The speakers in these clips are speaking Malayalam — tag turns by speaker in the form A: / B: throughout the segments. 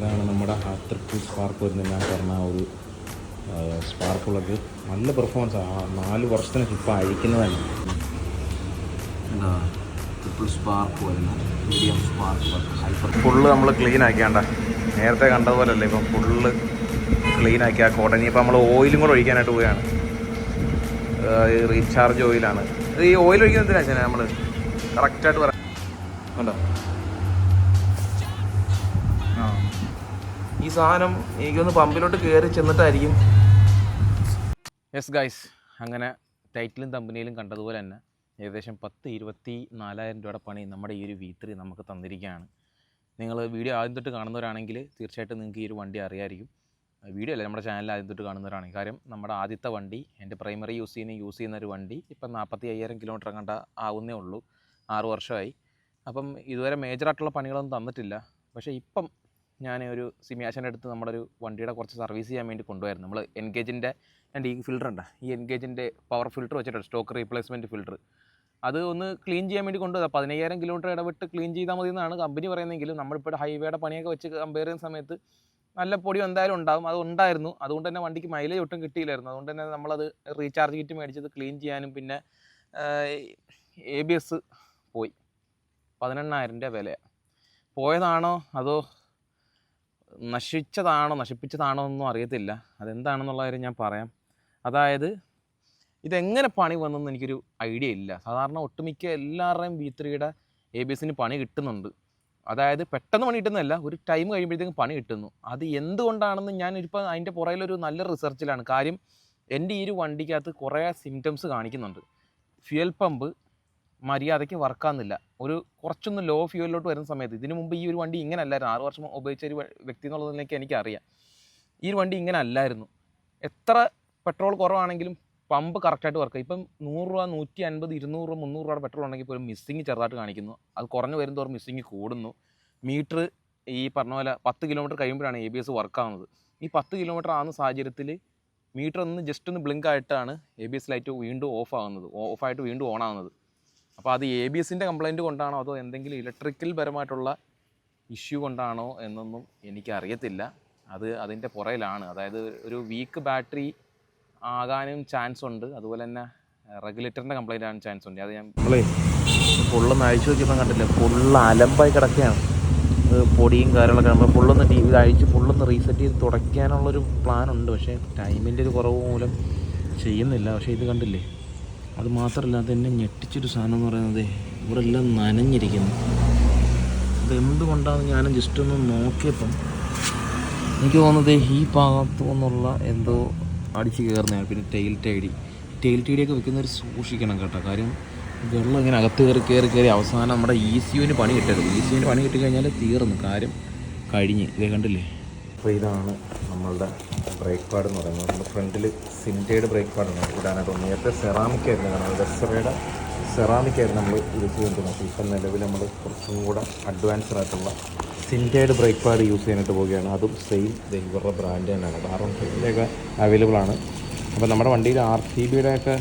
A: ഇതാണ് നമ്മുടെ ഹാത്രക്ക് സ്പാർക്ക് വരുന്ന ഞാൻ പറഞ്ഞ ആ ഒരു സ്പാർക്കുള്ളത് നല്ല പെർഫോമൻസ് ആണ് നാല് വർഷത്തിന് ഇപ്പം അഴിക്കുന്നത് തന്നെ.
B: ട്രിപ്പിൾ സ്പാർക്ക് വരുന്ന മീഡിയം സ്പാർക്ക് ഹൈപ്പർ
A: ഫുള്ള് നമ്മൾ ക്ലീൻ ആക്കിയാണ്ട. നേരത്തെ കണ്ടതുപോലല്ലേ ഇപ്പം ഫുള്ള് ക്ലീൻ ആക്കി ആ കോട്ടൺ ഇപ്പം നമ്മൾ ഓയിലും കൂടെ ഒഴിക്കാനായിട്ട് പോവുകയാണ്. റീചാർജ് ഓയിലാണ് ഇത് ഈ ഓയിൽ ഒഴിക്കുന്നത് എന്തിനാ നമ്മൾ കറക്റ്റായിട്ട് പറയാം. കണ്ടോ? ഈ സാധനം എനിക്കൊന്ന് പമ്പിലോട്ട് കയറി ചെന്നിട്ടായിരിക്കും. യെസ് ഗൈസ് അങ്ങനെ ടൈറ്റിലും തമ്പനിയിലും കണ്ടതുപോലെ തന്നെ ഏകദേശം പത്ത് ഇരുപത്തി നാലായിരം രൂപയുടെ പണി നമ്മുടെ ഈ ഒരു വി ത്രീ നമുക്ക് തന്നിരിക്കുകയാണ്. നിങ്ങൾ വീഡിയോ ആദ്യം തൊട്ട് കാണുന്നവരാണെങ്കിൽ തീർച്ചയായിട്ടും നിങ്ങൾക്ക് ഈ ഒരു വണ്ടി അറിയായിരിക്കും. വീഡിയോ അല്ല നമ്മുടെ ചാനൽ ആദ്യം തൊട്ട് കാണുന്നവരാണെങ്കിൽ. കാര്യം നമ്മുടെ ആദ്യത്തെ വണ്ടി എന്റെ പ്രൈമറി യൂസ് ചെയ്യുന്ന യൂസ് ചെയ്യുന്ന ഒരു വണ്ടി ഇപ്പം നാൽപ്പത്തി അയ്യായിരം കിലോമീറ്റർ കണ്ട ആവുന്നേ ഉള്ളൂ. ആറ് വർഷമായി. അപ്പം ഇതുവരെ മേജറായിട്ടുള്ള പണികളൊന്നും തന്നിട്ടില്ല. പക്ഷേ ഇപ്പം ഞാൻ ഒരു സിമിയാശന്റെ അടുത്ത് നമ്മുടെ ഒരു വണ്ടിയുടെ കുറച്ച് സർവീസ് ചെയ്യാൻ വേണ്ടി കൊണ്ടുപോയിരുന്നു നമ്മൾ എൻഗേജിന്റെ എന്റെ ഈ ഫിൽറ്റർ ഉണ്ട്? ഈ എൻഗേജിന്റെ പവർ ഫിൽറ്റർ വെച്ചിട്ടുണ്ട്. സ്റ്റോക്ക് റീപ്ലേസ്മെന്റ് ഫിൽറ്റർ അത് ഒന്ന് ക്ലീൻ ചെയ്യാൻ വേണ്ടി കൊണ്ടുപോകാം പതിനയ്യായിരം കിലോമീറ്റർ ഇടവിട്ട് ക്ലീൻ ചെയ്താൽ മതി എന്നാണ് കമ്പനി പറയുന്നതെങ്കിലും നമ്മളിപ്പോൾ ഹൈവേയുടെ പണിയൊക്കെ വെച്ച് കമ്പയർ ചെയ്യുന്ന സമയത്ത് നല്ല പൊടി എന്തായാലും ഉണ്ടാകും അത് ഉണ്ടായിരുന്നു. അതുകൊണ്ട് തന്നെ വണ്ടിക്ക് മൈലേജ് ഒട്ടും കിട്ടിയില്ലായിരുന്നു. അതുകൊണ്ട് തന്നെ നമ്മളത് റീചാർജ് കിറ്റ് മേടിച്ചത് ക്ലീൻ ചെയ്യാനും പിന്നെ എ ബി എസ് പോയി. പതിനെണ്ണായിരം രൂപ വിലയാണ് പോയതാണോ അതോ നശിച്ചതാണോ നശിപ്പിച്ചതാണോ ഒന്നും അറിയത്തില്ല. അതെന്താണെന്നുള്ള കാര്യം ഞാൻ പറയാം. അതായത് ഇതെങ്ങനെ പണി വന്നെന്ന് എനിക്കൊരു ഐഡിയ ഇല്ല. സാധാരണ ഒട്ടുമിക്ക എല്ലാവരുടെയും ബി ത്രീയുടെ എ ബി എസിന് പണി കിട്ടുന്നുണ്ട്. അതായത് പെട്ടെന്ന് പണി കിട്ടുന്നതല്ല ഒരു ടൈം കഴിയുമ്പോഴത്തേക്കും പണി കിട്ടുന്നു. അത് എന്തുകൊണ്ടാണെന്ന് ഞാൻ ഇപ്പോൾ അതിന്റെ പുറകിലൊരു നല്ല റിസർച്ചിലാണ്. കാര്യം എന്റെ ഈ ഒരു വണ്ടിക്കകത്ത് കുറേ സിംറ്റംസ് കാണിക്കുന്നുണ്ട്. ഫ്യൂൽ പമ്പ് മര്യാദയ്ക്ക് വർക്കാകുന്നില്ല ഒരു കുറച്ചൊന്ന് ലോ ഫ്യൂലിലോട്ട് വരുന്ന സമയത്ത് ഇതിനു മുമ്പ് ഈ ഒരു വണ്ടി ഇങ്ങനെ അല്ലായിരുന്നു. ആറ് വർഷം ഉപയോഗിച്ച ഒരു വ്യക്തി എന്നുള്ളതിലേക്ക് എനിക്കറിയാം. ഈ ഒരു വണ്ടി ഇങ്ങനെ അല്ലായിരുന്നു. എത്ര പെട്രോൾ കുറവാണെങ്കിലും പമ്പ് കറക്റ്റായിട്ട് വർക്ക് ഇപ്പം നൂറ് രൂപ നൂറ്റി അൻപത് ഇരുന്നൂറ് രൂപ മുന്നൂറ് രൂപയുടെ പെട്രോൾ ഉണ്ടെങ്കിൽ പോലും മിസ്സിങ് ചെറുതായിട്ട് കാണിക്കുന്നു. അത് കുറഞ്ഞു വരും തോറും മിസ്സിങ് കൂടുന്നു. മീറ്റർ ഈ പറഞ്ഞ പോലെ പത്ത് കിലോമീറ്റർ കഴിയുമ്പോഴാണ് എ ബി എസ് വർക്കാവുന്നത് ഈ പത്ത് കിലോമീറ്റർ ആവുന്ന സാഹചര്യത്തിൽ മീറ്റർ ഒന്ന് ജസ്റ്റ് ഒന്ന് ബ്ലിങ്ക് ആയിട്ടാണ് എ ബി എസ് ലൈറ്റ് വീണ്ടും ഓഫ് ആകുന്നത് ഓഫായിട്ട് വീണ്ടും ഓൺ ആവുന്നത്. അപ്പോൾ അത് എ ബി എസിന്റെ കംപ്ലയിന്റ് കൊണ്ടാണോ അതോ എന്തെങ്കിലും ഇലക്ട്രിക്കൽ പരമായിട്ടുള്ള ഇഷ്യൂ കൊണ്ടാണോ എന്നൊന്നും എനിക്കറിയത്തില്ല. അത് അതിന്റെ പുറയിലാണ്. അതായത് ഒരു വീക്ക് ബാറ്ററി ആകാനും ചാൻസ് ഉണ്ട്. അതുപോലെ തന്നെ റെഗുലേറ്ററിന്റെ കംപ്ലയിന്റ് ആകാൻ ചാൻസ് ഉണ്ട്. അത് ഞാൻ ഫുള്ളൊന്ന് അഴിച്ചു നോക്കിയപ്പോൾ കണ്ടില്ല? ഫുള്ള് അലമ്പായി കിടക്കുകയാണ്. പൊടിയും കാര്യങ്ങളൊക്കെ നമ്മൾ ഫുള്ളൊന്ന് ടി വി അഴിച്ച് ഫുള്ളൊന്ന് റീസെറ്റ് ചെയ്ത് തുടയ്ക്കാനുള്ളൊരു പ്ലാൻ ഉണ്ട്. പക്ഷേ ടൈമിന്റെ ഒരു കുറവ് മൂലം ചെയ്യുന്നില്ല. പക്ഷേ ഇത് കണ്ടില്ലേ? അത് മാത്രമല്ല അതെന്നെ ഞെട്ടിച്ചൊരു സാധനം എന്ന് പറയുന്നത് ഇവിടെ എല്ലാം നനഞ്ഞിരിക്കുന്നു അതെന്തുകൊണ്ടാണ് ഞാൻ ജസ്റ്റ് ഒന്ന് നോക്കിയപ്പം എനിക്ക് തോന്നുന്നത് ഈ ഭാഗത്തു നിന്നുള്ള എന്തോ അടിച്ച് കയറുന്നതാണ് പിന്നെ ടെയിൽ ടൈഡി ടെയിൽ ടൈഡിയൊക്കെ വെക്കുന്നവർ സൂക്ഷിക്കണം കേട്ടോ. കാര്യം വെള്ളം ഇങ്ങനെ അകത്ത് കയറി കയറി കയറി അവസാനം നമ്മുടെ ഇ സിയുവിന് പണി കിട്ടരുത്. ഇ സിയുവിന് പണി കിട്ടിക്കഴിഞ്ഞാൽ തീർന്നു. കാര്യം കഴിഞ്ഞ്. ഇതേ കണ്ടില്ലേ? അപ്പോൾ ഇതാണ് നമ്മളുടെ ബ്രേക്ക് പാഡ് എന്ന് പറയുന്നത്. നമ്മുടെ ഫ്രണ്ടിൽ സിന്റേഡ് ബ്രേക്ക് പാഡാണ് ഇടാനായിട്ട് തോന്നുന്നത് നേരത്തെ സെറാമിക് ആയിരുന്നു കാരണം വെസ്റ്ററയുടെ സെറാമിക് ആയിരുന്നു നമ്മൾ യൂസ് ചെയ്തുകൊണ്ടിരുന്നത് ഇപ്പം നിലവിൽ നമ്മൾ കുറച്ചും കൂടെ അഡ്വാൻസ്ഡ് ആയിട്ടുള്ള സിന്റേഡ് ബ്രേക്ക് പാഡ് യൂസ് ചെയ്യാനായിട്ട് പോവുകയാണ്. അതും സെയിം ഇവരുടെ ബ്രാൻഡ് തന്നെയാണ്. ആറും ഫ്രണ്ടിലൊക്കെ അവൈലബിൾ ആണ്. അപ്പോൾ നമ്മുടെ വണ്ടിയിൽ ആർ സി ബിയുടെ ഒക്കെ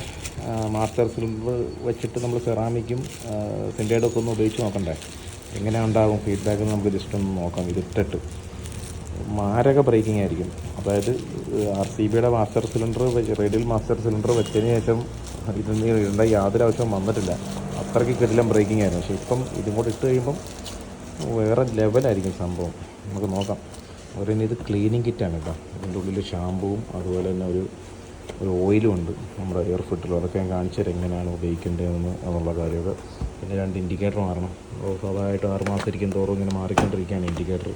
A: മാസ്റ്റർ സിലിണ്ടർ വെച്ചിട്ട് നമ്മൾ സെറാമിക്കും സിന്റേഡൊക്കെ ഒന്ന് ഉപയോഗിച്ച് നോക്കണ്ടേ? എങ്ങനെ ഉണ്ടാകും ഫീഡ്ബാക്ക് നമുക്ക് ജസ്റ്റ് ഒന്ന് നോക്കാം. ഇതിട്ടിട്ട് മാരക ബ്രേക്കിംഗ് ആയിരിക്കും. അതായത് ആർ സി ബിയുടെ master cylinder radial master cylinder വെച്ചതിന് ശേഷം ഇതിന് ഇടേണ്ട യാതൊരു ആവശ്യവും വന്നിട്ടില്ല. അത്രയ്ക്ക് കിടിലം ബ്രേക്കിംഗ് ആയിരുന്നു. പക്ഷേ ഇപ്പം ഇതും കൂടെ ഇട്ട് കഴിയുമ്പം വേറെ ലെവലായിരിക്കും സംഭവം. നമുക്ക് നോക്കാം. ഒരു ഇത് ക്ലീനിങ് കിറ്റാണ് കേട്ടോ. ഇതിന്റെ ഉള്ളിൽ ഷാമ്പുവും അതുപോലെ തന്നെ ഒരു ഒരു ഓയിലും ഉണ്ട്. നമ്മുടെ എയർ ഫിറ്റിലും അതൊക്കെ ഞാൻ കാണിച്ചു എങ്ങനെയാണ് ഉപയോഗിക്കേണ്ടതെന്ന് എന്നുള്ള കാര്യമൊക്കെ. പിന്നെ രണ്ട് ഇൻഡിക്കേറ്റർ മാറണം. സ്വാഭാവികമായിട്ട് ആറ് മാസം ഇരിക്കും തോറും ഇങ്ങനെ മാറിക്കൊണ്ടിരിക്കുകയാണ് ഇൻഡിക്കേറ്റർ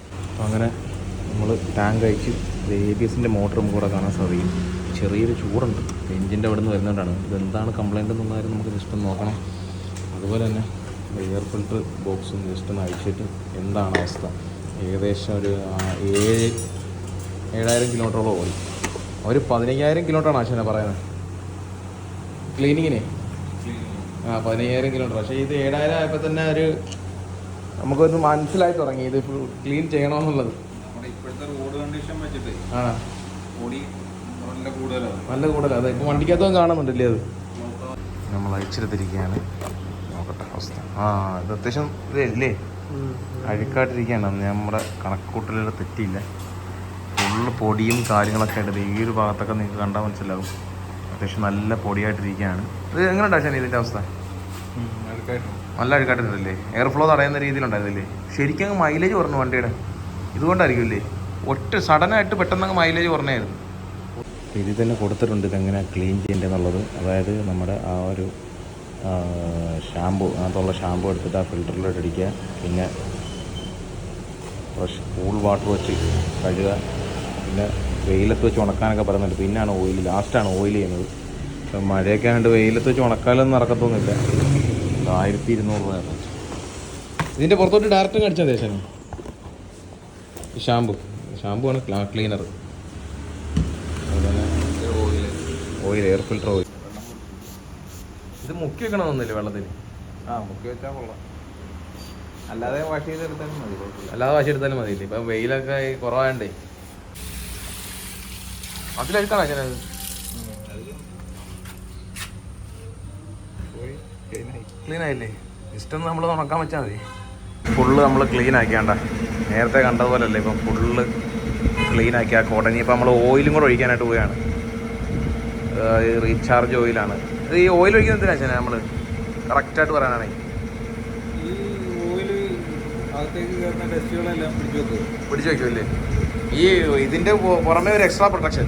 A: അങ്ങനെ നമ്മൾ ടാങ്ക് അയച്ച് എ ബി എസിന്റെ മോട്ടറും കൂടെ കാണാൻ സാധിക്കും. ചെറിയൊരു ചൂടുണ്ട്. എഞ്ചിന്റെ അവിടെ നിന്ന് വരുന്നതുകൊണ്ടാണ് ഇതെന്താണ് കംപ്ലയിന്റ് എന്നുള്ള കാര്യം നമുക്ക് ജസ്റ്റ് ഒന്ന് നോക്കണം. അതുപോലെ തന്നെ എയർ ഫിൽട്ടർ ബോക്സും ജസ്റ്റ് ഒന്ന് അയച്ചിട്ട് എന്താണ് അവസ്ഥ? ഏകദേശം ഒരു ഏഴ് ഏഴായിരം കിലോമീറ്ററോളം പോയി ഒരു പതിനയ്യായിരം കിലോമീറ്ററാണ് ആശാന പറയുന്നത്. ക്ലീനിങ്ങിനെ ആ പതിനയ്യായിരം കിലോമീറ്റർ. പക്ഷേ ഇത് ഏഴായിരം ആയപ്പോൾ തന്നെ ഒരു നമുക്കൊന്ന് മനസ്സിലായി തുടങ്ങി. ഇത് ക്ലീൻ ചെയ്യണമെന്നുള്ളത്
C: കണ്ടീഷൻ വെച്ചിട്ട്
A: ആ
C: നല്ല കൂടുതലാണ്
A: നല്ല കൂടുതലാണ് അതെ ഇപ്പൊ വണ്ടിക്കകത്തും കാണുന്നുണ്ടല്ലേ അത്? നമ്മൾ അയച്ചെടുത്തിരിക്കുകയാണ് നോക്കട്ടെ അവസ്ഥ. ആ ഇത് അത്യാവശ്യം ഇതല്ലേ? അഴുക്കായിട്ടിരിക്കുകയാണ്. നമ്മുടെ കണക്കൂട്ടലുകൾ തെറ്റിയില്ല. ഫുള്ള് പൊടിയും കാര്യങ്ങളൊക്കെ ആയിട്ട് ഈ ഒരു ഭാഗത്തൊക്കെ നിങ്ങൾക്ക് കണ്ടാൽ മനസ്സിലാവും. അത്യാവശ്യം നല്ല പൊടിയായിട്ടിരിക്കുകയാണ്. ഇത് എങ്ങനെ ഉണ്ടാച്ചാൽ ഇതിന്റെ അവസ്ഥ? നല്ല അഴുക്കായിട്ടില്ലേ എയർ ഫ്ലോ തടയുന്ന രീതിയിലുണ്ടായിരുന്നില്ലേ? ശരിക്കും അങ്ങ് മൈലേജ് പറഞ്ഞു വണ്ടിയുടെ. ഇതുകൊണ്ടായിരിക്കും അല്ലേ ഒറ്റ സഡനായിട്ട് പെട്ടെന്ന് മൈലേജ് കുറഞ്ഞായിരുന്നു. ഇതിൽ തന്നെ കൊടുത്തിട്ടുണ്ട് ഇതെങ്ങനെ ക്ലീൻ ചെയ്യേണ്ടതെന്നുള്ളത്. അതായത് നമ്മുടെ ആ ഒരു ഷാമ്പു അതിനകത്തുള്ള ഷാമ്പു എടുത്തിട്ട് ആ ഫിൽറ്ററിലോട്ട് അടിക്കുക. പിന്നെ ഫ്രഷ് കൂൾ വാട്ടർ വെച്ച് കഴുകുക. പിന്നെ വെയിലത്ത് വെച്ച് ഉണക്കാനൊക്കെ പറയുന്നുണ്ട്. പിന്നാണ് ഓയിൽ ലാസ്റ്റാണ് ഓയിൽ ചെയ്യുന്നത്. ഇപ്പം മഴയൊക്കെ ആയതുകൊണ്ട് വെയിലത്ത് വെച്ച് ഉണക്കാലൊന്നും നടക്കത്തൊന്നുമില്ല. ആയിരത്തി ഇരുന്നൂറ് രൂപ ഇതിന്റെ പുറത്തോട്ട് ഡയറക്റ്റ് കടിച്ചാൽ ദേശം ഈ ഷാമ്പു ഷാമ്പു ആണ് cleaner oil air filter oil ഇത് മുക്കി വെക്കണമെന്നില്ലേ വെള്ളത്തിൽ?
C: ആ മുക്കി വെച്ചാൽ കൊള്ളാം. അല്ലാതെ വാഷ് ചെയ്തെടുത്താലും മതി കുഴപ്പമില്ല.
A: അല്ലാതെ വാഷ് എടുത്താലും മതി ഇപ്പം വെയിലൊക്കെ കുറവാണ്ടേ കുറവായണ്ടേ. അതിലെടുക്കണം അച്ഛനത്
C: പോയി ക്ലീനായി
A: ക്ലീൻ ആയില്ലേ? ജസ്റ്റ് ഒന്ന് നമ്മൾ ഉണക്കാൻ വെച്ചാൽ മതി. ഫുള്ള് നമ്മൾ ക്ലീൻ ആക്കിയാണ്ട. നേരത്തെ കണ്ടതുപോലല്ലേ ഇപ്പം ഫുള്ള് ക്ലീനാക്കി ആ കോട്ടൺ ഇപ്പം നമ്മൾ ഓയിലും കൂടെ ഒഴിക്കാനായിട്ട് പോവുകയാണ്. റീചാർജ് ഓയിലാണ് ഇത് ഈ ഓയിൽ ഒഴിക്കുന്നത് എന്തിനാ വെച്ചാൽ നമ്മൾ കറക്റ്റായിട്ട് പറയാനാണെങ്കിൽ
C: പിടിച്ചു വെക്കുക
A: വയ്ക്കുമല്ലേ ഈ ഇതിന്റെ പുറമേ ഒരു എക്സ്ട്രാ പ്രൊട്ടക്ഷൻ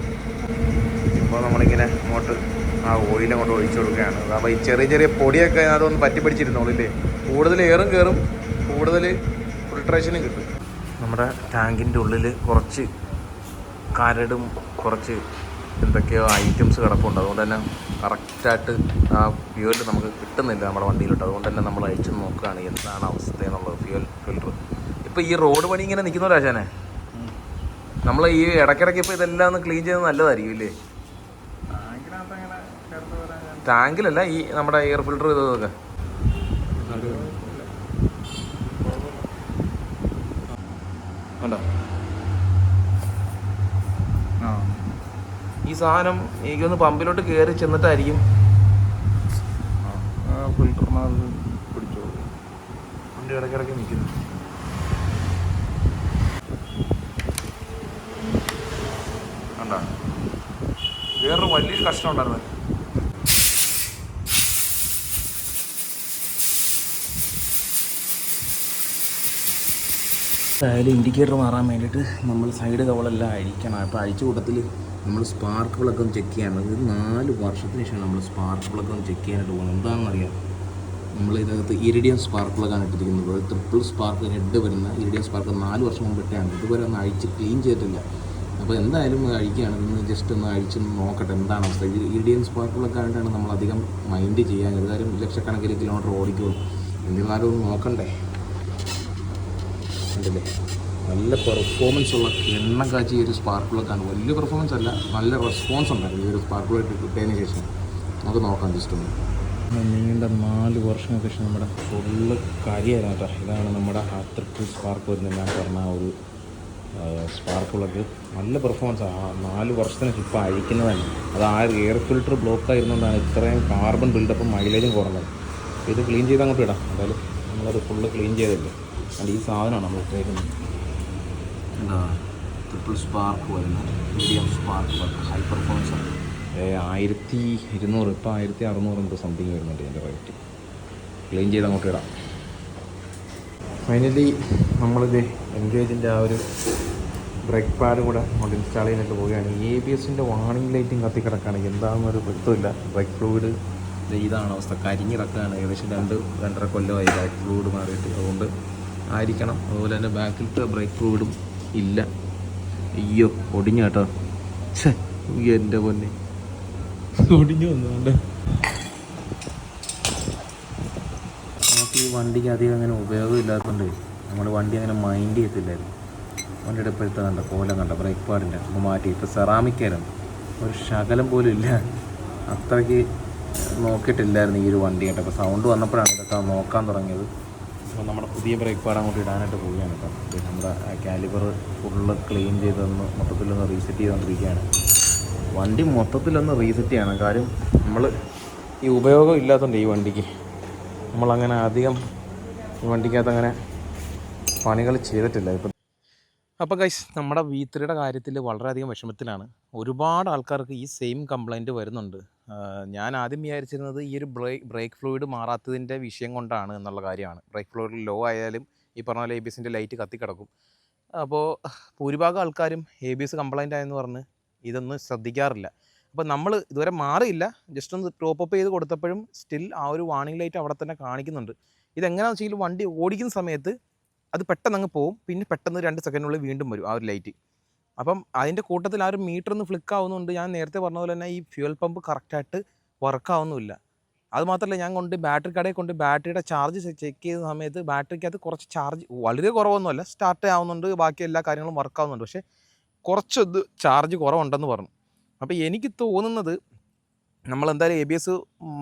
A: ഇപ്പോൾ നമ്മളിങ്ങനെ അങ്ങോട്ട് ആ ഓയിൽ അങ്ങോട്ട് ഒഴിച്ചു കൊടുക്കുകയാണ്. അപ്പോൾ ഈ ചെറിയ ചെറിയ പൊടിയൊക്കെ അതൊന്ന് പറ്റി പിടിച്ചിരുന്നോളില്ലേ കൂടുതൽ ഏറും കയറും കൂടുതൽ ഫിൽട്രേഷനും കിട്ടും. നമ്മുടെ ടാങ്കിന്റെ ഉള്ളിൽ കുറച്ച് കരടും കുറച്ച് എന്തൊക്കെയോ ഐറ്റംസ് കിടപ്പുണ്ട്. അതുകൊണ്ട് തന്നെ കറക്റ്റായിട്ട് ആ ഫ്യൂവൽ നമുക്ക് കിട്ടുന്നില്ല നമ്മുടെ വണ്ടിയിലോട്ട്. അതുകൊണ്ട് തന്നെ നമ്മൾ അയച്ചു നോക്കുകയാണ് എന്താണ് അവസ്ഥ എന്നുള്ളത് ഫ്യൂവൽ ഫിൽറ്റർ ഇപ്പോൾ ഈ റോഡ് പണി ഇങ്ങനെ നിൽക്കുന്ന രാശാനെ നമ്മൾ ഈ ഇടയ്ക്കിടയ്ക്ക് ഇപ്പോൾ ഇതെല്ലാം ഒന്ന് ക്ലീൻ ചെയ്യുന്നത് നല്ലതായിരിക്കും ഇല്ലേ?
C: അങ്ങനെ ചേർത്ത് വരാൻ
A: ടാങ്കിലല്ല ഈ നമ്മുടെ എയർ ഫിൽറ്റർ ചെയ്തതൊക്കെ. കണ്ടോ?
C: ആ.
A: ഈ സാധനം എനിക്കൊന്ന് പമ്പിലോട്ട് കയറി ചെന്നിട്ടായിരിക്കും. നിൽക്കുന്നു. വേറൊരു വലിയൊരു കഷ്ടം ഉണ്ടായിരുന്നു.
B: അതായത് ഇൻഡിക്കേറ്റർ മാറാൻ വേണ്ടിയിട്ട് നമ്മൾ സൈഡ് കവളെല്ലാം അഴിക്കണം. അപ്പോൾ അഴിച്ച കൂട്ടത്തിൽ നമ്മൾ സ്പാർക്ക് പ്ലഗ് ഒന്ന് ചെക്ക് ചെയ്യണം ഇത് നാല് വർഷത്തിന് ശേഷം നമ്മൾ സ്പാർക്ക് പ്ലഗ് ഒന്ന് ചെക്ക് ചെയ്യാനായിട്ട് പോകുന്നത്. എന്താണെന്നറിയാം? നമ്മൾ ഇതിനകത്ത് ഇരിഡിയം സ്പാർക്ക് പ്ലഗാണ് ഇട്ടിരിക്കുന്നത്. ട്രിപ്പിൾ സ്പാർക്ക് ഹെഡ് വരുന്ന ഇരിഡിയം സ്പാർക്ക് നാല് വർഷം മുമ്പ് ഇട്ടാണ് ഇതുവരെ ഒന്ന് അഴിച്ച് ക്ലീൻ ചെയ്തിട്ടില്ല. അപ്പോൾ എന്തായാലും അഴിക്കുകയാണ് ഇന്ന് ജസ്റ്റ് ഒന്ന് അഴിച്ചൊന്ന് നോക്കട്ടെ. എന്താണ് അവസ്ഥ? ഇരിഡിയം സ്പാർക്ക് പ്ലഗ് ആയിട്ടാണ് നമ്മൾ അധികം മൈൻഡ് ചെയ്യാൻ. കാര്യം ലക്ഷക്കണക്കിന് കിലോമീറ്റർ ഓടിക്കുള്ളൂ എന്നിരുന്നാലും ഒന്ന് നോക്കണ്ടേ? ഉണ്ടല്ലേ നല്ല പെർഫോമൻസ് ഉള്ള എണ്ണ കാച്ചി ഒരു സ്പാർക്ക് പ്ലഗാണ് വലിയ പെർഫോമൻസ് അല്ല നല്ല റെസ്പോൺസ് ഉണ്ടായിരുന്നു ഈ ഒരു സ്പാർക്ക് പ്ലഗ് കിട്ടിയതിന് ശേഷം. നമുക്ക് നോക്കാം ഒന്ന്.
A: നീണ്ട നാല് വർഷങ്ങൾക്ക് ശേഷം നമ്മുടെ ഫുള്ള് കാര്യമായിരുന്നു കേട്ടോ. ഇതാണ് നമ്മുടെ അത്രയ്ക്ക് സ്പാർക്ക് വരുന്നത് ഞാൻ പറഞ്ഞ ആ ഒരു സ്പാർക്ക് പ്ലഗ് നല്ല പെർഫോമൻസ് ആ. നാല് വർഷത്തിന് ഇപ്പം അഴിക്കുന്നതാണ്. അത് ആ എയർ ഫിൽറ്റർ ബ്ലോക്ക് ആയിരുന്നുകൊണ്ടാണ് ഇത്രയും കാർബൺ ബിൽഡപ്പും മൈലേജും കുറഞ്ഞത്. ഇത് ക്ലീൻ ചെയ്ത് അങ്ങോട്ട് ഇടാം. എന്തായാലും നമ്മളത് ഫുള്ള് ക്ലീൻ ചെയ്തല്ലേ? അതുകൊണ്ട് ഈ സാധനമാണ് നമ്മൾ ഇട്ടേക്കുന്നത്.
B: എന്താ? ട്രിപ്പിൾ സ്പാർക്ക് വരുന്ന മീഡിയം സ്പാർക്ക് ഹൈ പെർഫോമൻസ്
A: ആയിരത്തി ഇരുന്നൂറ് ഇപ്പോൾ ആയിരത്തി അറുന്നൂറ് എന്തോ സംതിങ് വരുന്നുണ്ട് എന്റെ റേറ്റ് ക്ലീൻ ചെയ്ത് അങ്ങോട്ട് ഇടാം. ഫൈനലി നമ്മളിത് എൻഗേജിന്റെ ആ ഒരു ബ്രേക്ക് പാഡ് കൂടെ അങ്ങോട്ട് ഇൻസ്റ്റാൾ ചെയ്തിട്ട് പോവുകയാണ്. എ ബി എസിന്റെ വാണിംഗ് ലൈറ്റും കത്തി കിടക്കുകയാണ് എന്താണെന്നൊരു വ്യക്തമില്ല ബ്രേക്ക് ഫ്ലൂയിഡ് ഇതാണ് അവസ്ഥ. കരിഞ്ഞിടക്കുകയാണ് ഏകദേശം രണ്ട് രണ്ടര കൊല്ലമായി ബ്രേക്ക് ഫ്ലൂയിഡ് മാറിയിട്ട്. അതുകൊണ്ട് ആയിരിക്കണം. അതുപോലെ തന്നെ ബാക്കിലത്തെ ബ്രേക്ക് ഫ്ലൂയിഡും ഇല്ല. അയ്യോ ഒടിഞ്ഞ കേട്ടോ. എന്റെ എന്റെ പൊന്നെ. ഒടിഞ്ഞു വന്നുകൊണ്ട് നമുക്ക് ഈ വണ്ടിക്ക് അധികം അങ്ങനെ ഉപയോഗമില്ലാത്തതുകൊണ്ട് നമ്മൾ വണ്ടി അങ്ങനെ മൈൻഡ് ചെയ്യത്തില്ലായിരുന്നു. വണ്ടിയുടെ ഇപ്പോഴത്തെ കണ്ട കോലം കണ്ട ബ്രേക്ക് പാടിന്റെ നമുക്ക് മാറ്റി. ഇപ്പോൾ സെറാമിക്കായിരുന്നു ഒരു ശകലം പോലും ഇല്ല. അത്രയ്ക്ക് നോക്കിയിട്ടില്ലായിരുന്നു ഈ ഒരു വണ്ടി കേട്ടോ. അപ്പോൾ സൗണ്ട് വന്നപ്പോഴാണ് ഇതൊക്കെ നോക്കാൻ തുടങ്ങിയത്. അപ്പോൾ നമ്മുടെ പുതിയ ബ്രേക്ക് പാഡ് അങ്ങോട്ട് ഇടാനായിട്ട് പോവുകയാണ് കേട്ടോ. നമ്മുടെ കാലിബർ ഫുള്ള് ക്ലീൻ ചെയ്തൊന്ന് മൊത്തത്തിലൊന്ന് റീസെറ്റ് ചെയ്തുകൊണ്ടിരിക്കുകയാണ് വണ്ടി മൊത്തത്തിലൊന്ന് റീസെറ്റ് ചെയ്യണം. കാര്യം നമ്മൾ ഈ ഉപയോഗം ഇല്ലാത്തതുകൊണ്ട് ഈ വണ്ടിക്ക്. നമ്മളങ്ങനെ അധികം ഈ വണ്ടിക്കകത്ത് അങ്ങനെ പണികൾ ചെയ്തിട്ടില്ല. ഇപ്പം അപ്പോൾ ഗൈസ് നമ്മുടെ വി ത്രീയുടെ കാര്യത്തിൽ വളരെയധികം വിഷമത്തിലാണ്. ഒരുപാട് ആൾക്കാർക്ക് ഈ സെയിം കംപ്ലൈന്റ് വരുന്നുണ്ട്. ഞാൻ ആദ്യം വിചാരിച്ചിരുന്നത് ഈ ഒരു ബ്രേക്ക് ബ്രേക്ക് ഫ്ലൂയിഡ് മാറാത്തതിന്റെ വിഷയം കൊണ്ടാണ് എന്നുള്ള കാര്യമാണ്. ബ്രേക്ക് ഫ്ലൂയിഡ് ലോ ആയാലും ഈ പറഞ്ഞ പോലെ എ ബി എസിന്റെ ലൈറ്റ് കത്തിക്കിടക്കും. അപ്പോൾ ഭൂരിഭാഗം ആൾക്കാരും എ ബി എസ് കംപ്ലൈന്റ് ആയെന്ന് പറഞ്ഞ് ഇതൊന്നും ശ്രദ്ധിക്കാറില്ല. അപ്പോൾ നമ്മൾ ഇതുവരെ മാറിയില്ല. ജസ്റ്റ് ഒന്ന് ടോപ്പ് അപ്പ് ചെയ്ത് കൊടുത്തപ്പോഴും സ്റ്റിൽ ആ ഒരു വാണിംഗ് ലൈറ്റ് അവിടെ തന്നെ കാണിക്കുന്നുണ്ട്. ഇതെങ്ങനെയാണെന്ന് വെച്ചാൽ വണ്ടി ഓടിക്കുന്ന സമയത്ത് അത് പെട്ടെന്ന് അങ്ങ് പോവും. പിന്നെ പെട്ടെന്ന് രണ്ട് സെക്കൻഡിനുള്ളിൽ വീണ്ടും വരും ആ ഒരു ലൈറ്റ് അപ്പം അതിന്റെ കൂട്ടത്തിൽ ആ ഒരു മീറ്റർ ഒന്ന് ഫ്ലിക്ക് ആവുന്നുണ്ട്. ഞാൻ നേരത്തെ പറഞ്ഞ പോലെ തന്നെ ഈ ഫ്യൂൽ പമ്പ് കറക്റ്റായിട്ട് വർക്ക് ആവുന്നുമില്ല. അത് മാത്രമല്ല ഞാൻ കൊണ്ട് ബാറ്ററി കടയിൽ കൊണ്ട് ബാറ്ററിയുടെ ചാർജ് ചെക്ക് ചെയ്ത സമയത്ത് ബാറ്ററിക്കകത്ത് കുറച്ച് ചാർജ് വളരെ കുറവൊന്നുമല്ല. സ്റ്റാർട്ട് ആവുന്നുണ്ട്. ബാക്കി എല്ലാ കാര്യങ്ങളും വർക്ക് ആവുന്നുണ്ട്. പക്ഷേ കുറച്ചത് ചാർജ് കുറവുണ്ടെന്ന് പറഞ്ഞു. അപ്പോൾ എനിക്ക് തോന്നുന്നത് നമ്മൾ എന്തായാലും എ ബി എസ്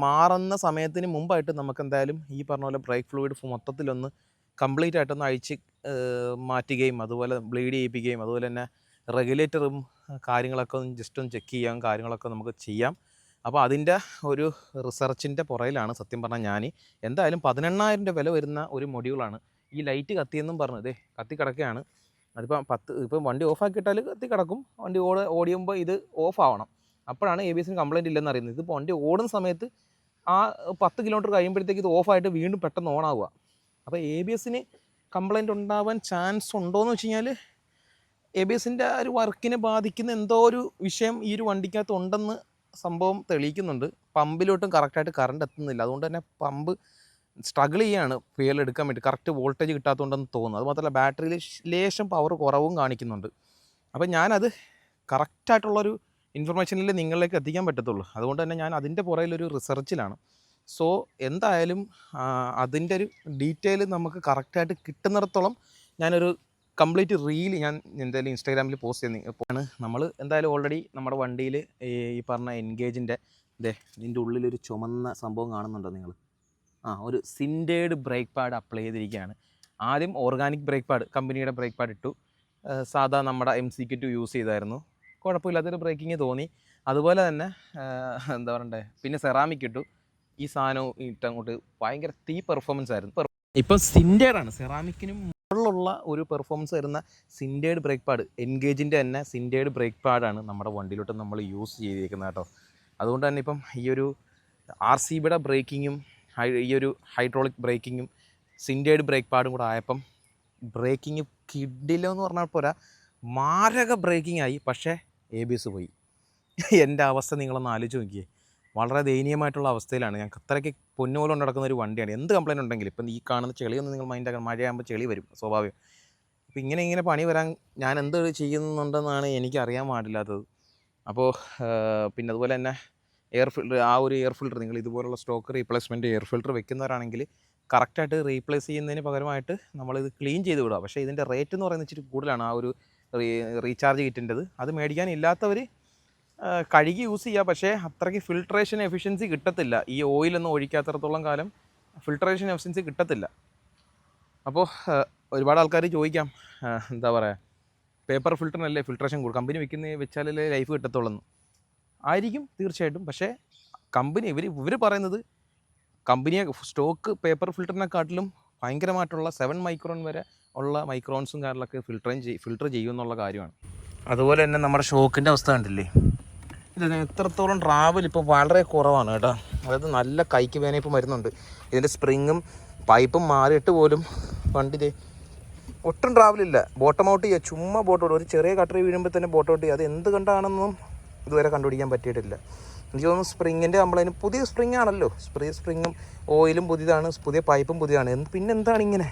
A: മാറുന്ന സമയത്തിന് മുമ്പായിട്ട് നമുക്ക് എന്തായാലും ഈ പറഞ്ഞ പോലെ ബ്രേക്ക് ഫ്ലൂയിഡ് മൊത്തത്തിലൊന്ന് കംപ്ലീറ്റ് ആയിട്ടൊന്ന് അഴിച്ച് മാറ്റുകയും അതുപോലെ ബ്ലീഡ് ചെയ്യിപ്പിക്കുകയും അതുപോലെ തന്നെ റെഗുലേറ്ററും കാര്യങ്ങളൊക്കെ ഒന്ന് ജസ്റ്റ് ഒന്ന് ചെക്ക് ചെയ്യാം കാര്യങ്ങളൊക്കെ നമുക്ക് ചെയ്യാം. അപ്പോൾ അതിന്റെ ഒരു റിസർച്ചിന്റെ പുറയിലാണ് സത്യം പറഞ്ഞാൽ ഞാൻ എന്തായാലും പതിനെണ്ണായിരം രൂപ വില വരുന്ന ഒരു മൊഡ്യൂളാണ് ഈ ലൈറ്റ് കത്തിയെന്നും പറഞ്ഞു ഇതേ കത്തി കിടക്കുകയാണ്. അതിപ്പോൾ പത്ത് ഇപ്പം വണ്ടി ഓഫ് ആക്കിയിട്ടാൽ കത്തി കിടക്കും. വണ്ടി ഓട് ഓടിയുമ്പോൾ ഇത് ഓഫ് ആവണം. അപ്പോഴാണ് എ ബി എസിന് കംപ്ലയിന്റ് ഇല്ലെന്ന് അറിയുന്നത്. ഇതിപ്പോൾ വണ്ടി ഓടുന്ന സമയത്ത് ആ പത്ത് കിലോമീറ്റർ കഴിയുമ്പോഴത്തേക്ക് ഇത് ഓഫായിട്ട് വീണ്ടും പെട്ടെന്ന് ഓണാവുക അപ്പോൾ എ ബി എസിന് കംപ്ലയിന്റ് ഉണ്ടാവാൻ ചാൻസ് ഉണ്ടോയെന്ന് വെച്ച് കഴിഞ്ഞാൽ എ ബി എസിന്റെ ഒരു വർക്കിനെ ബാധിക്കുന്ന എന്തോ ഒരു വിഷയം ഈ ഒരു വണ്ടിക്കകത്ത് ഉണ്ടെന്ന് സംഭവം തെളിയിക്കുന്നുണ്ട്. പമ്പിലോട്ടും കറക്റ്റായിട്ട് കറണ്ട് എത്തുന്നില്ല. അതുകൊണ്ട് തന്നെ പമ്പ് സ്ട്രഗിൾ ചെയ്യാണ് ഫ്യൂൽ എടുക്കാൻ വേണ്ടി. കറക്റ്റ് വോൾട്ടേജ് കിട്ടാത്തതുകൊണ്ടെന്ന് തോന്നുന്നു. അതുമാത്രമല്ല ബാറ്ററിയിൽ ലേശം പവർ കുറവും കാണിക്കുന്നുണ്ട്. അപ്പോൾ ഞാനത് കറക്റ്റായിട്ടുള്ളൊരു ഇൻഫർമേഷനിൽ നിങ്ങളിലേക്ക് എത്തിക്കാൻ പറ്റത്തുള്ളൂ. അതുകൊണ്ട് തന്നെ ഞാൻ അതിന്റെ പുറയിലൊരു റിസർച്ചിലാണ് സോ എന്തായാലും അതിന്റെ ഒരു ഡീറ്റെയിൽ നമുക്ക് കറക്റ്റായിട്ട് കിട്ടുന്നിടത്തോളം ഞാനൊരു കംപ്ലീറ്റ് റീൽ ഞാൻ എന്തായാലും ഇൻസ്റ്റാഗ്രാമിൽ പോസ്റ്റ് ചെയ്യുന്ന നമ്മൾ എന്തായാലും ഓൾറെഡി നമ്മുടെ വണ്ടിയിൽ ഈ പറഞ്ഞ എൻഗേജിന്റെ ഇതേ ഇതിന്റെ ഉള്ളിലൊരു ചുമന്ന സംഭവം കാണുന്നുണ്ടോ നിങ്ങൾ ആ ഒരു സിൻഡേഡ് ബ്രേക്ക് പാഡ് അപ്ലൈ ചെയ്തിരിക്കുകയാണ്. ആദ്യം ഓർഗാനിക് ബ്രേക്ക് പാഡ് കമ്പനിയുടെ ബ്രേക്ക് പാഡ് ഇട്ടു. സാധാ നമ്മുടെ എം സി കിറ്റ് യൂസ് ചെയ്തായിരുന്നു. കുഴപ്പമില്ലാത്തൊരു ബ്രേക്കിങ് തോന്നി. അതുപോലെ തന്നെ എന്താ പറയണ്ടേ പിന്നെ സെറാമിക് ഇട്ടു. ഈ സാധനവും ഇട്ടങ്ങോട്ട് ഭയങ്കര തീ പെർഫോമൻസ് ആയിരുന്നു. ഇപ്പം സിൻഡേഡാണ് സെറാമിക്കിനും മുകളിലുള്ള ഒരു പെർഫോമൻസ് വരുന്ന സിൻഡേഡ് ബ്രേക്ക് പാഡ് എൻഗേജിന്റെ തന്നെ സിൻഡേഡ് ബ്രേക്ക് പാഡാണ് നമ്മുടെ വണ്ടിയിലോട്ട് നമ്മൾ യൂസ് ചെയ്തിരിക്കുന്നത് കേട്ടോ. അതുകൊണ്ട് തന്നെ ഇപ്പം ഈ ഒരു ആർ സി ബിയുടെ ബ്രേക്കിങ്ങും ഈ ഒരു ഹൈഡ്രോളിക് ബ്രേക്കിങ്ങും സിൻഡേഡ് ബ്രേക്ക് പാഡും കൂടെ ആയപ്പം ബ്രേക്കിങ് കിഡിലോ എന്ന് പറഞ്ഞാൽ പോരാ മാരക ബ്രേക്കിംഗ് ആയി പക്ഷേ എ ബി എസ് പോയി. എന്റെ അവസ്ഥ നിങ്ങളൊന്ന് ആലോചിച്ച് നോക്കിയേ. വളരെ ദയനീയമായിട്ടുള്ള അവസ്ഥയിലാണ്. ഞങ്ങൾക്ക് അത്രയ്ക്ക് പൊന്നുപോലെ കൊണ്ട് നടക്കുന്ന ഒരു വണ്ടിയാണ്. എന്ത് കംപ്ലൈന്റ് ഉണ്ടെങ്കിലും ഇപ്പം ഈ കാണുന്ന ചെളിയൊന്നും നിങ്ങൾ മൈൻഡ് ആക്കണം മഴയാകുമ്പോൾ ചെളി വരും സ്വാഭാവികം. അപ്പോൾ ഇങ്ങനെ ഇങ്ങനെ പണി വരാൻ ഞാൻ എന്ത് ചെയ്യുന്നുണ്ടെന്നാണ് എനിക്ക് അറിയാൻ പാടില്ലാത്തത്. അപ്പോൾ പിന്നെ അതുപോലെ തന്നെ എയർ ഫിൽറ്റർ ആ ഒരു എയർ ഫിൽറ്റർ നിങ്ങൾ ഇതുപോലുള്ള സ്റ്റോക്ക് റീപ്ലേസ്മെന്റ് എയർ ഫിൽറ്റർ വെക്കുന്നവരാണെങ്കിൽ കറക്റ്റായിട്ട് റീപ്ലേസ് ചെയ്യുന്നതിന് പകരമായിട്ട് നമ്മളിത് ക്ലീൻ ചെയ്ത് വിടുക. പക്ഷേ ഇതിന്റെ റേറ്റ് എന്ന് പറയുന്നത് ഇച്ചിരി കൂടുതലാണ്. ആ ഒരു റീചാർജ് കിറ്റിന്റെത് അത് മേടിക്കാൻ ഇല്ലാത്തവർ കഴുകി യൂസ് ചെയ്യുക പക്ഷേ അത്രയ്ക്ക് ഫിൽട്രേഷൻ എഫിഷ്യൻസി കിട്ടത്തില്ല. ഈ ഓയിലൊന്നും ഒഴിക്കാത്തടത്തോളം കാലം ഫിൽട്രേഷൻ എഫിഷ്യൻസി കിട്ടത്തില്ല. അപ്പോൾ ഒരുപാട് ആൾക്കാർ ചോദിക്കാം. എന്താ പറയുക പേപ്പർ ഫിൽറ്ററിനല്ലേ ഫിൽട്രേഷൻ കൂടും കമ്പനി വെക്കുന്ന വെച്ചാലല്ലേ ലൈഫ് കിട്ടത്തുള്ളൂ ആയിരിക്കും തീർച്ചയായിട്ടും. പക്ഷേ കമ്പനി ഇവർ ഇവർ പറയുന്നത് കമ്പനിയെ സ്റ്റോക്ക് പേപ്പർ ഫിൽറ്ററിനെക്കാട്ടിലും ഭയങ്കരമായിട്ടുള്ള സെവൻ മൈക്രോൺ വരെ ഉള്ള മൈക്രോൺസും കാര്യങ്ങളൊക്കെ ഫിൽട്ടറും ചെയ് ഫിൽട്ടർ ചെയ്യുമെന്നുള്ള കാര്യമാണ്. അതുപോലെ തന്നെ നമ്മുടെ ഷോക്കിന്റെ അവസ്ഥ കണ്ടില്ലേ? ഇത് എത്രത്തോളം ട്രാവൽ ഇപ്പോൾ വളരെ കുറവാണ് കേട്ടോ. അതായത് നല്ല കൈക്ക് വേന ഇപ്പോൾ വരുന്നുണ്ട്. ഇതിന്റെ സ്പ്രിങ്ങും പൈപ്പും മാറിയിട്ട് പോലും വണ്ടി ദേ ഒട്ടും ട്രാവലില്ല ബോട്ടം ഔട്ട് ചെയ്യുക ചുമ്മാ ബോട്ട് ഔട്ട് ഒരു ചെറിയ കട്ടറി വീഴുമ്പോൾ തന്നെ ബോട്ട് ഔട്ട് ചെയ്യുക അത് എന്ത് കണ്ടാണെന്നും ഇതുവരെ കണ്ടുപിടിക്കാൻ പറ്റിയിട്ടില്ല. എനിക്ക് തോന്നുന്നു സ്പ്രിങ്ങിന്റെ നമ്മളതിന് പുതിയ സ്പ്രിങ് ആണല്ലോ. സ്പ്രീ സ്പ്രിങ്ങും ഓയിലും പുതിയതാണ്. പുതിയ പൈപ്പും പുതിയതാണ്. പിന്നെ എന്താണ് ഇങ്ങനെ?